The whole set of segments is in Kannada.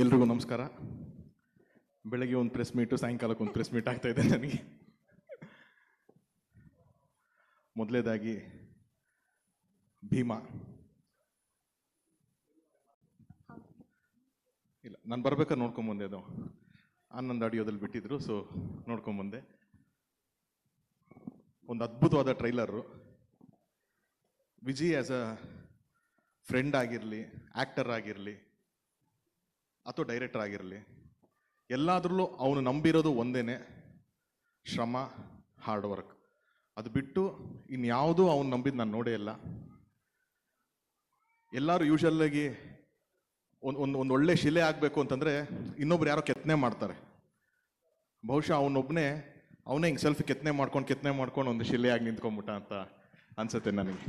ಎಲ್ರಿಗೂ ನಮಸ್ಕಾರ. ಬೆಳಗ್ಗೆ ಒಂದು ಪ್ರೆಸ್ ಮೀಟು ಸಾಯಂಕಾಲಕ್ಕೆ ಒಂದು ಪ್ರೆಸ್ ಮೀಟ್ ಆಗ್ತಾ ಇದೆ ನನಗೆ. ಮೊದಲೇದಾಗಿ ಭೀಮಾ. ಇಲ್ಲ, ನಾನು ಬರ್ಬೇಕಾದ್ರೆ ನೋಡ್ಕೊಂಬಂದೆ ಅದು. ಆನಂದ್ ಆಡಿಯೋದಲ್ಲಿ ಬಿಟ್ಟಿದ್ರು ಸೊ ನೋಡ್ಕೊಂಬಂದೆ. ಒಂದು ಅದ್ಭುತವಾದ trailer Vijay as a friend ಆಗಿರಲಿ ಆ್ಯಕ್ಟರ್ ಆಗಿರಲಿ ಅಥವಾ ಡೈರೆಕ್ಟರ್ ಆಗಿರಲಿ, ಎಲ್ಲಾದ್ರಲ್ಲೂ ಅವನು ನಂಬಿರೋದು ಒಂದೇನೆ, ಶ್ರಮ ಹಾರ್ಡ್ ವರ್ಕ್ ಅದು ಬಿಟ್ಟು ಇನ್ಯಾವುದೂ ಅವನು ನಂಬಿದ್ದು ನಾನು ನೋಡೇ ಇಲ್ಲ. ಎಲ್ಲರೂ ಯೂಶಲ್ಲಾಗಿ ಒಂದು ಒಂದು ಒಂದು ಒಳ್ಳೆ ಶಿಲೆ ಆಗಬೇಕು ಅಂತಂದರೆ ಇನ್ನೊಬ್ರು ಯಾರೋ ಕೆತ್ತನೆ ಮಾಡ್ತಾರೆ. ಬಹುಶಃ ಅವನೊಬ್ಬನೇ ಅವನೇ ಹಿಂಗೆ ಸೆಲ್ಫ್ ಕೆತ್ತನೆ ಮಾಡ್ಕೊಂಡು ಕೆತ್ತನೆ ಮಾಡ್ಕೊಂಡು ಒಂದು ಶಿಲೆಯಾಗಿ ನಿಂತ್ಕೊಂಡ್ಬಿಟ್ಟ ಅಂತ ಅನ್ಸುತ್ತೆ ನನಗೆ.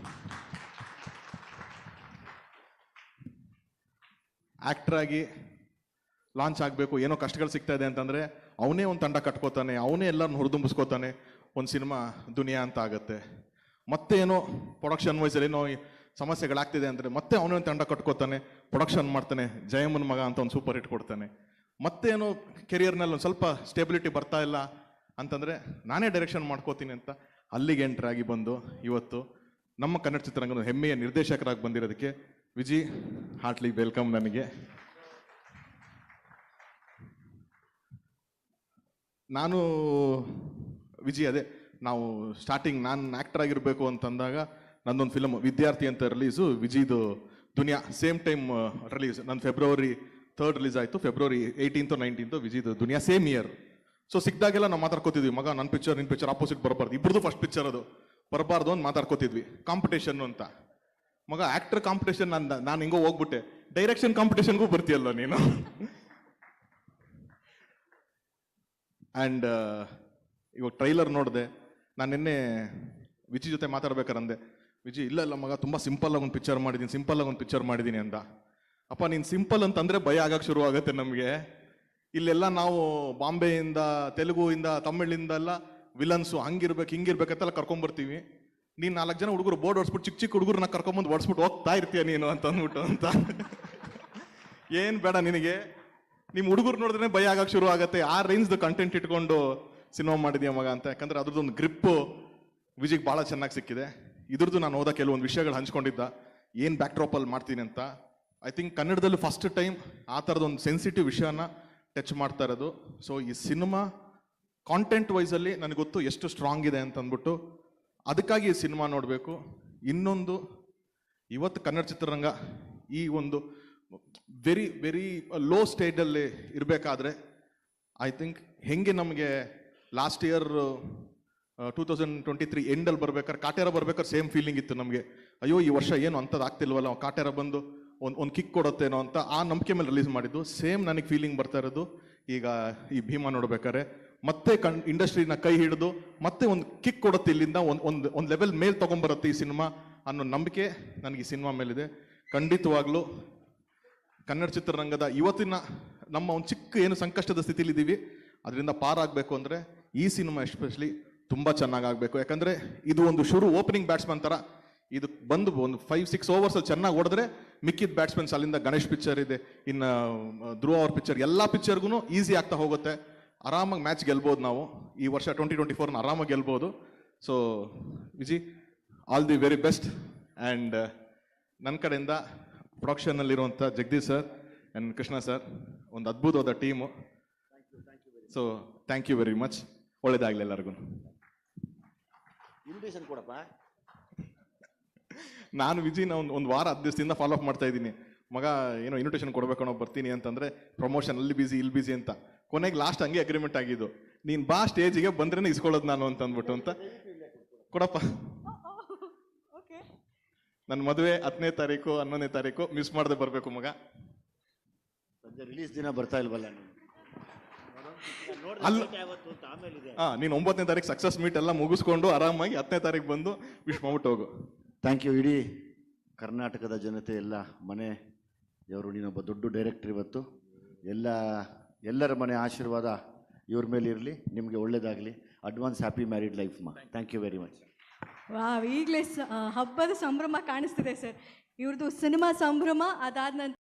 ಆ್ಯಕ್ಟ್ರಾಗಿ ಲಾಂಚ್ ಆಗಬೇಕು, ಏನೋ ಕಷ್ಟಗಳು ಸಿಗ್ತಾ ಇದೆ ಅಂತಂದರೆ ಅವನೇ ಒಂದು ತಂಡ ಕಟ್ಕೋತಾನೆ, ಅವನೇ ಎಲ್ಲರನ್ನ ಹುರಿದುಂಬಿಸ್ಕೋತಾನೆ, ಒಂದು ಸಿನಿಮಾ ದುನಿಯಾ ಅಂತ ಆಗುತ್ತೆ. ಮತ್ತೆ ಏನೋ ಪ್ರೊಡಕ್ಷನ್ ವೈಸಲ್ಲಿ ಏನೋ ಸಮಸ್ಯೆಗಳಾಗ್ತಿದೆ ಅಂದರೆ ಮತ್ತೆ ಅವನೇ ಒಂದು ತಂಡ ಕಟ್ಕೋತಾನೆ ಪ್ರೊಡಕ್ಷನ್ ಮಾಡ್ತಾನೆ ಜಯಮನ್ ಮಗ ಅಂತ ಒಂದು ಸೂಪರ್ ಹಿಟ್ ಕೊಡ್ತಾನೆ. ಮತ್ತೇನೋ ಕೆರಿಯರ್ನಲ್ಲಿ ಒಂದು ಸ್ವಲ್ಪ ಸ್ಟೆಬಿಲಿಟಿ ಬರ್ತಾ ಇಲ್ಲ ಅಂತಂದರೆ ನಾನೇ ಡೈರೆಕ್ಷನ್ ಮಾಡ್ಕೋತೀನಿ ಅಂತ ಅಲ್ಲಿಗೆ ಎಂಟ್ರಾಗಿ ಬಂದು ಇವತ್ತು ನಮ್ಮ ಕನ್ನಡ ಚಿತ್ರರಂಗದ ಹೆಮ್ಮೆಯ ನಿರ್ದೇಶಕರಾಗಿ ಬಂದಿರೋದಕ್ಕೆ ವಿಜಿ ಹಾರ್ಟ್ಲಿ ವೆಲ್ಕಮ್ ನನಗೆ. ನಾನು ವಿಜಿ ಅದೇ, ನಾವು ಸ್ಟಾರ್ಟಿಂಗ್ ನಾನು ಆ್ಯಕ್ಟರ್ ಆಗಿರಬೇಕು ಅಂತಂದಾಗ ನಂದೊಂದು ಫಿಲಮ್ ವಿದ್ಯಾರ್ಥಿ ಅಂತ ರಿಲೀಸು ವಿಜಿದು ದುನಿಯಾ ಸೇಮ್ ಟೈಮ್ ರಿಲೀಸ್ ನನ್ನ ಫೆಬ್ರವರಿ ಥರ್ಡ್ ರಿಲೀಸ್ ಆಯಿತು. ಫೆಬ್ರವರಿ ಏಯ್ಟೀನ್ತು ನೈನ್ಟೀನ್ತು ವಿಜಿದು ದುನಿಯಾ ಸೇಮ್ ಇಯರ್ ಸೊ ಸಿಕ್ಕಿದಾಗೆಲ್ಲ ನಾವು ಮಾತಾಡ್ಕೋತಿದ್ವಿ. ಮಗ ನನ್ನ ಪಿಕ್ಚರ್ ನಿನ್ನ ಪಿಕ್ಚರ್ ಆಪೋಸಿಟ್ ಬರಬಾರ್ದು. ಇಬ್ಬರದು ಫಸ್ಟ್ ಪಿಕ್ಚರ್ ಅದು. ಬರಬಾರ್ದು ಅಂತ ಮಾತಾಡ್ಕೋತಿದ್ವಿ. ಕಾಂಪಿಟೇಷನ್ ಅಂತ. ಮಗ ಆ್ಯಕ್ಟರ್ ಕಾಂಪಿಟೇಷನ್ ನಾನು ನಾನು ಹಿಂಗೋ ಹೋಗ್ಬಿಟ್ಟೆ. ಡೈರೆಕ್ಷನ್ ಕಾಂಪಿಟೇಷನ್ಗೂ ಬರ್ತೀಯಲ್ಲ ನೀನು? ಆ್ಯಂಡ್ ಇವಾಗ ಟ್ರೈಲರ್ ನೋಡಿದೆ. ನಾನು ನಿನ್ನೆ ವಿಜಿ ಜೊತೆ ಮಾತಾಡ್ಬೇಕಾರಂದೆ ವಿಜಿ, ಇಲ್ಲ ಇಲ್ಲ, ಮಗ, ತುಂಬ ಸಿಂಪಲ್ ಆಗಿ ಒಂದು ಪಿಕ್ಚರ್ ಮಾಡಿದ್ದೀನಿ ಸಿಂಪಲ್ ಆಗಿ ಒಂದು ಪಿಕ್ಚರ್ ಮಾಡಿದ್ದೀನಿ ಅಂತ ಅಪ್ಪ, ನೀನು ಸಿಂಪಲ್ ಅಂತಂದರೆ ಭಯ ಆಗಕ್ಕೆ ಶುರು ಆಗುತ್ತೆ ನಮಗೆ. ಇಲ್ಲೆಲ್ಲ ನಾವು ಬಾಂಬೆಯಿಂದ, ತೆಲುಗುಯಿಂದ, ತಮಿಳಿಂದ ಎಲ್ಲ ವಿಲನ್ಸು ಹಂಗಿರ್ಬೇಕು ಹಿಂಗಿರ್ಬೇಕಂತೆಲ್ಲ ಕರ್ಕೊಂಬರ್ತೀವಿ. ನೀನು ನಾಲ್ಕು ಜನ ಹುಡುಗರು ಬೋರ್ಡ್ ಹೊಡ್ಸ್ಬಿಟ್ಟು ಚಿಕ್ಕ ಚಿಕ್ಕ ಹುಡುಗರನ್ನ ಕರ್ಕೊಂಬಂದು ಹೊಡ್ಸ್ಬಿಟ್ಟು ಹೋಗ್ತಾ ಇರ್ತೀಯ ನೀನು ಅಂತ ಅಂದ್ಬಿಟ್ಟು ಅಂತ. ಏನು ಬೇಡ ನಿನಗೆ. ನಿಮ್ಮ ಹುಡುಗರು ನೋಡಿದ್ರೆ ಭಯ ಆಗಕ್ಕೆ ಶುರು ಆಗುತ್ತೆ. ಆ ರೇಂಜ್ದು ಕಂಟೆಂಟ್ ಇಟ್ಕೊಂಡು ಸಿನಿಮಾ ಮಾಡಿದ್ಯಾ ಮಗ ಅಂತ. ಯಾಕಂದ್ರೆ ಅದ್ರದ್ದೊಂದು ಗ್ರಿಪ್ಪು ವಿಜಿಗೆ ಭಾಳ ಚೆನ್ನಾಗಿ ಸಿಕ್ಕಿದೆ. ಇದ್ರದ್ದು ನಾನು ಓದೋ ಕೆಲವೊಂದು ವಿಷಯಗಳು ಹಂಚ್ಕೊಂಡಿದ್ದ. ಏನು ಬ್ಯಾಕ್ಡ್ರಾಪಲ್ಲಿ ಮಾಡ್ತೀನಿ ಅಂತ. ಐ ಥಿಂಕ್ ಕನ್ನಡದಲ್ಲಿ ಫಸ್ಟ್ ಟೈಮ್ ಆ ಥರದೊಂದು ಸೆನ್ಸಿಟಿವ್ ವಿಷಯನ ಟಚ್ ಮಾಡ್ತಾ ಇರೋದು. ಸೊ ಈ ಸಿನಿಮಾ ಕಾಂಟೆಂಟ್ ವೈಸಲ್ಲಿ ನನಗೆ ಗೊತ್ತು ಎಷ್ಟು ಸ್ಟ್ರಾಂಗ್ ಇದೆ ಅಂತ ಅಂದ್ಬಿಟ್ಟು ಅದಕ್ಕಾಗಿ ಈ ಸಿನಿಮಾ ನೋಡಬೇಕು. ಇನ್ನೊಂದು, ಇವತ್ತು ಕನ್ನಡ ಚಿತ್ರರಂಗ ಈ ಒಂದು ವೆರಿ ವೆರಿ ಲೋ ಸ್ಟೇಟಲ್ಲಿ ಇರಬೇಕಾದ್ರೆ ಐ ಥಿಂಕ್ ಹೆಂಗೆ ನಮಗೆ last year two thousand twenty three ಎಂಡಲ್ಲಿ ಬರ್ಬೇಕಾದ್ರೆ ಕಾಟೇರ ಬರ್ಬೇಕಾದ್ರೆ ಸೇಮ್ ಫೀಲಿಂಗ್ ಇತ್ತು ನಮಗೆ. ಅಯ್ಯೋ, ಈ ವರ್ಷ ಏನು ಅಂಥದ್ದು ಆಗ್ತಿಲ್ವಲ್ಲ ಕಾಟೇರ ಬಂದು ಒಂದು ಒಂದು ಕಿಕ್ ಕೊಡುತ್ತೇನೋ ಅಂತ ಆ ನಂಬಿಕೆ ಮೇಲೆ ರಿಲೀಸ್ ಮಾಡಿದ್ದು. ಸೇಮ್ ನನಗೆ ಫೀಲಿಂಗ್ ಬರ್ತಾ ಇರೋದು. ಈಗ ಈ ಭೀಮಾ ನೋಡ್ಬೇಕಾದ್ರೆ, ಮತ್ತೆ ಕಣ್ ಇಂಡಸ್ಟ್ರಿನ ಕೈ ಹಿಡಿದು ಮತ್ತೆ ಒಂದು ಕಿಕ್ ಕೊಡುತ್ತೆ ಇಲ್ಲಿಂದ, ಒಂದು ಒಂದು ಒಂದು ಲೆವೆಲ್ ಮೇಲೆ ತೊಗೊಂಬರುತ್ತೆ ಈ ಸಿನಿಮಾ ಅನ್ನೋ ನಂಬಿಕೆ ನನಗೆ ಈ ಸಿನಿಮಾ ಮೇಲಿದೆ. ಖಂಡಿತವಾಗ್ಲೂ ಕನ್ನಡ ಚಿತ್ರರಂಗದ ಇವತ್ತಿನ ನಮ್ಮ ಒಂದು ಚಿಕ್ಕ ಏನು ಸಂಕಷ್ಟದ ಸ್ಥಿತಿಲಿದ್ದೀವಿ ಅದರಿಂದ ಪಾರಾಗಬೇಕು ಅಂದರೆ ಈ ಸಿನಿಮಾ ಎಸ್ಪೆಷಲಿ ತುಂಬ ಚೆನ್ನಾಗಿ ಆಗಬೇಕು ಯಾಕಂದರೆ ಇದು ಒಂದು ಶುರು ಓಪನಿಂಗ್ ಬ್ಯಾಟ್ಸ್ಮನ್ ಥರ ಇದು ಬಂದು ಒಂದು ಫೈವ್ ಸಿಕ್ಸ್ ಓವರ್ಸ್ ಚೆನ್ನಾಗಿ ಹೊಡೆದ್ರೆ ಮಿಕ್ಕಿದ ಬ್ಯಾಟ್ಸ್ಮನ್ಸ್ ಅಲ್ಲಿಂದ ಗಣೇಶ್ ಪಿಕ್ಚರ್ ಇದೆ, ಇನ್ನು ಧ್ರುವ ಅವ್ರ ಪಿಕ್ಚರ್ ಎಲ್ಲ ಪಿಕ್ಚರ್ಗೂ ಈಸಿ ಆಗ್ತಾ ಹೋಗುತ್ತೆ. ಆರಾಮಾಗಿ ಮ್ಯಾಚ್ ಗೆಲ್ಬೋದು ನಾವು. ಈ ವರ್ಷ ಟ್ವೆಂಟಿ ಟ್ವೆಂಟಿ ಫೋರ್ನ ಆರಾಮಾಗಿ ಗೆಲ್ಬೋದು. So Viji all the very best and ನನ್ನ ಕಡೆಯಿಂದ ಪ್ರೊಡಕ್ಷನಲ್ಲಿರುವಂಥ Jagadish sir and Krishna sir ಒಂದು ಅದ್ಭುತವಾದ team so thank you very much ಒಳ್ಳೇದಾಗಲಿ ಎಲ್ಲರಿಗೂ. ಇನ್ವಿಟೇಷನ್ ಕೊಡಪ್ಪ. ನಾನು ವಿಜಿನ ಒಂದು ಒಂದು ವಾರ ಹತ್ತು ದಿವಸದಿಂದ ಫಾಲೋ ಅಪ್ ಮಾಡ್ತಾ ಇದ್ದೀನಿ. ಮಗ ಏನೋ ಇನ್ವಿಟೇಷನ್ ಕೊಡಬೇಕು ಅನ್ನೋ ಬರ್ತೀನಿ ಅಂತಂದರೆ ಪ್ರಮೋಷನ್ ಅಲ್ಲಿ ಬಿಸಿ ಇಲ್ಲಿ ಬಿಸಿ ಅಂತ. ಕೊನೆಗೆ ಲಾಸ್ಟ್ ಹಂಗೆ ಅಗ್ರಿಮೆಂಟ್ ಆಗಿದ್ದು. ನೀನು ಬಾ ಸ್ಟೇಜಿಗೆ ಬಂದ್ರೇನೆ ಇಸ್ಕೊಳ್ಳೋದು ನಾನು ಅಂತ ಅಂದ್ಬಿಟ್ಟು ಅಂತ. ಕೊಡಪ್ಪ. ನನ್ನ ಮದುವೆ ಹತ್ತನೇ ತಾರೀಕು ಹನ್ನೊಂದನೇ ತಾರೀಕು ಮಿಸ್ ಮಾಡದೆ ಬರಬೇಕು ಮಗ. ಸದ್ಯ ರಿಲೀಸ್ ದಿನ ಬರ್ತಾ ಇಲ್ವಲ್ಲ ನೀನು? ಅಲ್ಲ. ಹಾ ನೀನು ಒಂಬತ್ತನೇ ತಾರೀಕು ಸಕ್ಸಸ್ ಮೀಟ್ ಎಲ್ಲ ಮುಗಿಸ್ಕೊಂಡು ಆರಾಮಾಗಿ ಹತ್ತನೇ ತಾರೀಕು ಬಂದು ವಿಶ್ ಮಾಡ್ಬಿಟ್ಟು ಹೋಗು. ಥ್ಯಾಂಕ್ ಯು ಇಡೀ ಕರ್ನಾಟಕದ ಜನತೆ ಎಲ್ಲ ಮನೆ ಇವರು ನೀನೊಬ್ಬ ದೊಡ್ಡ ಡೈರೆಕ್ಟರ್ ಇವತ್ತು. ಎಲ್ಲ ಎಲ್ಲರ ಮನೆ ಆಶೀರ್ವಾದ ಇವ್ರ ಮೇಲೆ ಇರಲಿ ನಿಮಗೆ ಒಳ್ಳೇದಾಗಲಿ. ಅಡ್ವಾನ್ಸ್ ಹ್ಯಾಪಿ ಮ್ಯಾರಿಡ್ ಲೈಫ್ ಮಾ. Thank you very much wow ಈಗಲೇ ಹಬ್ಬದ ಸಂಭ್ರಮ ಕಾಣಿಸ್ತಿದೆ ಸರ್. ಇವ್ರದ್ದು ಸಿನಿಮಾ ಸಂಭ್ರಮ ಅದಾದ ನಂತರ